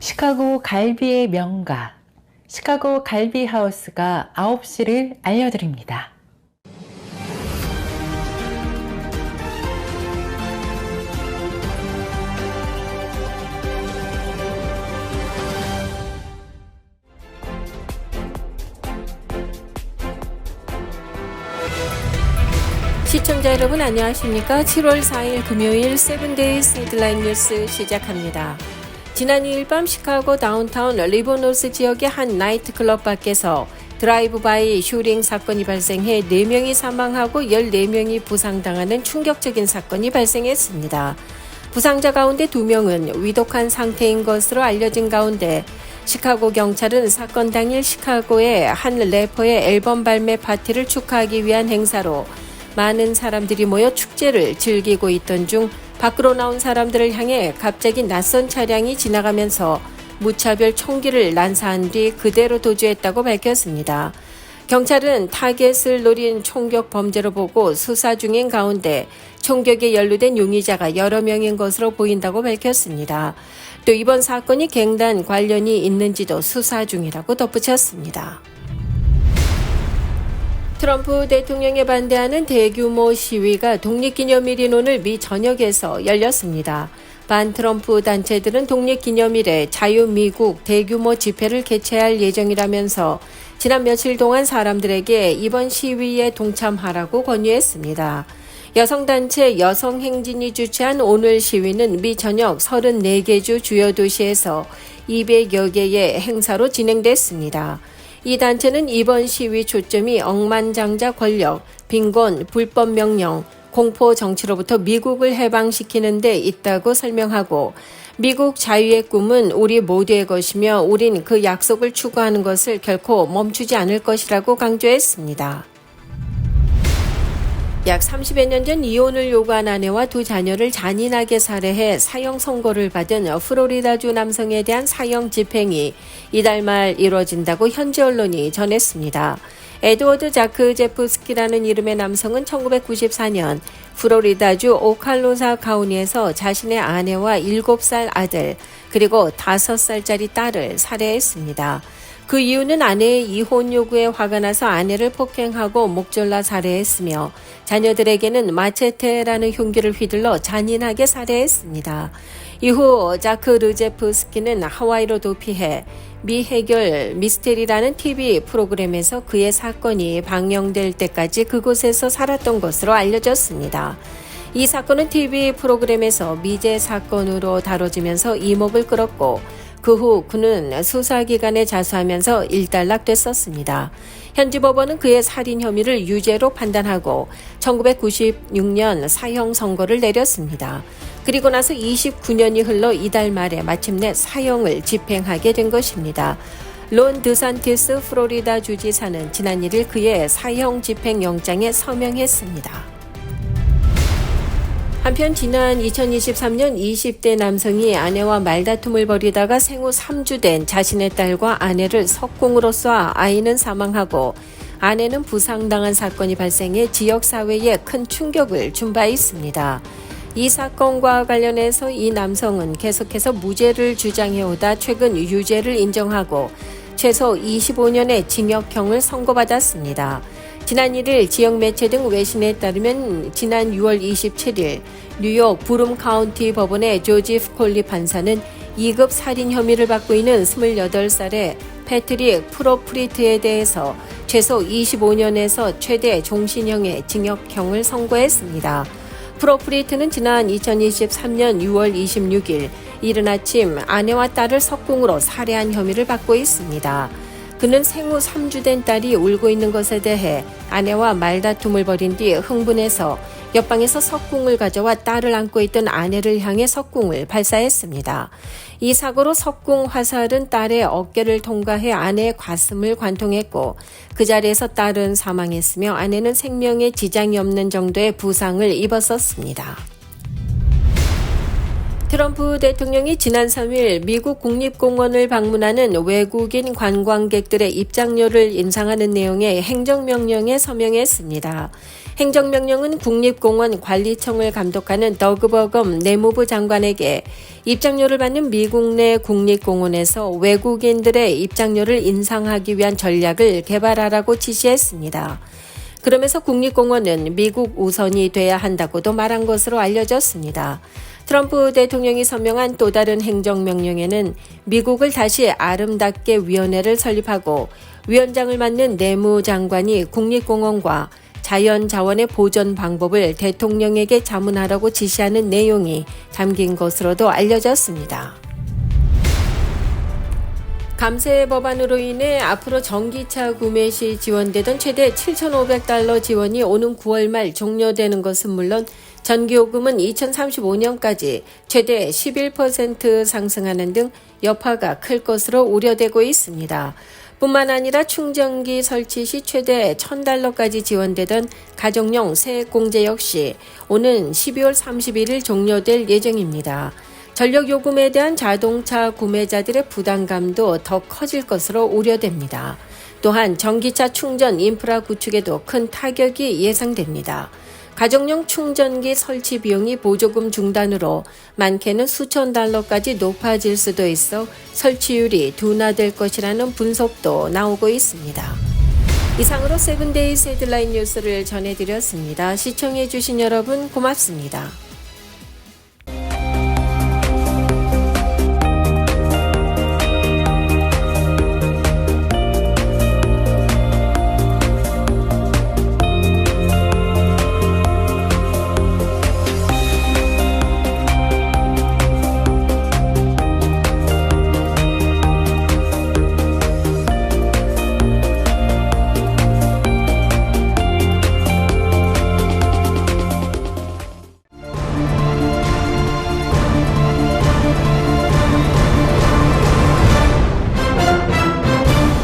시카고 갈비의 명가, 시카고 갈비 하우스가 9시를 알려드립니다. 시청자 여러분 안녕하십니까? 7월 4일 금요일 세븐데이스 헤드라인 뉴스 시작합니다. 지난 2일 밤 시카고 다운타운 리버노스 지역의 한 나이트클럽 밖에서 드라이브 바이 슈링 사건이 발생해 4명이 사망하고 14명이 부상당하는 충격적인 사건이 발생했습니다. 부상자 가운데 2명은 위독한 상태인 것으로 알려진 가운데 시카고 경찰은 사건 당일 시카고의 한 래퍼의 앨범 발매 파티를 축하하기 위한 행사로 많은 사람들이 모여 축제를 즐기고 있던 중 밖으로 나온 사람들을 향해 갑자기 낯선 차량이 지나가면서 무차별 총기를 난사한 뒤 그대로 도주했다고 밝혔습니다. 경찰은 타겟을 노린 총격 범죄로 보고 수사 중인 가운데 총격에 연루된 용의자가 여러 명인 것으로 보인다고 밝혔습니다. 또 이번 사건이 갱단 관련이 있는지도 수사 중이라고 덧붙였습니다. 트럼프 대통령에 반대하는 대규모 시위가 독립기념일인 오늘 미 전역에서 열렸습니다. 반 트럼프 단체들은 독립기념일에 자유미국 대규모 집회를 개최할 예정이라면서 지난 며칠 동안 사람들에게 이번 시위에 동참하라고 권유했습니다. 여성단체 여성행진이 주최한 오늘 시위는 미 전역 34개 주 주요 도시에서 200여 개의 행사로 진행됐습니다. 이 단체는 이번 시위 초점이 억만장자 권력, 빈곤, 불법 명령, 공포 정치로부터 미국을 해방시키는 데 있다고 설명하고 미국 자유의 꿈은 우리 모두의 것이며 우린 그 약속을 추구하는 것을 결코 멈추지 않을 것이라고 강조했습니다. 약 30여 년 전 이혼을 요구한 아내와 두 자녀를 잔인하게 살해해 사형 선고를 받은 프로리다주 남성에 대한 사형 집행이 이달 말 이뤄진다고 현지 언론이 전했습니다. 에드워드 자크 제프스키라는 이름의 남성은 1994년 프로리다주 오칼로사 카운티에서 자신의 아내와 7살 아들 그리고 5살짜리 딸을 살해했습니다. 그 이유는 아내의 이혼 요구에 화가 나서 아내를 폭행하고 목졸라 살해했으며 자녀들에게는 마체테라는 흉기를 휘둘러 잔인하게 살해했습니다. 이후 자크 르제프스키는 하와이로 도피해 미 해결 미스테리라는 TV 프로그램에서 그의 사건이 방영될 때까지 그곳에서 살았던 것으로 알려졌습니다. 이 사건은 TV 프로그램에서 미제 사건으로 다뤄지면서 이목을 끌었고 그 후 그는 수사기관에 자수하면서 일단락됐었습니다. 현지 법원은 그의 살인 혐의를 유죄로 판단하고 1996년 사형 선고를 내렸습니다. 그리고 나서 29년이 흘러 이달 말에 마침내 사형을 집행하게 된 것입니다. 론 드산티스 프로리다 주지사는 지난 1일 그의 사형 집행 영장에 서명했습니다. 한편 지난 2023년 20대 남성이 아내와 말다툼을 벌이다가 생후 3주 된 자신의 딸과 아내를 석궁으로 쏴 아이는 사망하고 아내는 부상당한 사건이 발생해 지역사회에 큰 충격을 준 바 있습니다. 이 사건과 관련해서 이 남성은 계속해서 무죄를 주장해오다 최근 유죄를 인정하고 최소 25년의 징역형을 선고받았습니다. 지난 1일 지역 매체 등 외신에 따르면 지난 6월 27일 뉴욕 부름 카운티 법원의 조지프 콜리 판사는 2급 살인 혐의를 받고 있는 28살의 패트릭 프로프리트에 대해서 최소 25년에서 최대 종신형의 징역형을 선고했습니다. 프로프리트는 지난 2023년 6월 26일 이른 아침 아내와 딸을 석궁으로 살해한 혐의를 받고 있습니다. 그는 생후 3주 된 딸이 울고 있는 것에 대해 아내와 말다툼을 벌인 뒤 흥분해서 옆방에서 석궁을 가져와 딸을 안고 있던 아내를 향해 석궁을 발사했습니다. 이 사고로 석궁 화살은 딸의 어깨를 통과해 아내의 가슴을 관통했고 그 자리에서 딸은 사망했으며 아내는 생명에 지장이 없는 정도의 부상을 입었었습니다. 트럼프 대통령이 지난 3일 미국 국립공원을 방문하는 외국인 관광객들의 입장료를 인상하는 내용의 행정명령에 서명했습니다. 행정명령은 국립공원 관리청을 감독하는 더그버검 내무부 장관에게 입장료를 받는 미국 내 국립공원에서 외국인들의 입장료를 인상하기 위한 전략을 개발하라고 지시했습니다. 그러면서 국립공원은 미국 우선이 돼야 한다고도 말한 것으로 알려졌습니다. 트럼프 대통령이 서명한 또 다른 행정명령에는 미국을 다시 아름답게 위원회를 설립하고 위원장을 맡는 내무장관이 국립공원과 자연자원의 보존 방법을 대통령에게 자문하라고 지시하는 내용이 담긴 것으로도 알려졌습니다. 감세 법안으로 인해 앞으로 전기차 구매 시 지원되던 최대 7,500달러 지원이 오는 9월 말 종료되는 것은 물론 전기요금은 2035년까지 최대 11% 상승하는 등 여파가 클 것으로 우려되고 있습니다. 뿐만 아니라 충전기 설치 시 최대 1,000달러까지 지원되던 가정용 세액 공제 역시 오는 12월 31일 종료될 예정입니다. 전력 요금에 대한 자동차 구매자들의 부담감도 더 커질 것으로 우려됩니다. 또한 전기차 충전 인프라 구축에도 큰 타격이 예상됩니다. 가정용 충전기 설치 비용이 보조금 중단으로 많게는 수천 달러까지 높아질 수도 있어 설치율이 둔화될 것이라는 분석도 나오고 있습니다. 이상으로 세븐데이스 헤드라인 뉴스를 전해드렸습니다. 시청해주신 여러분 고맙습니다.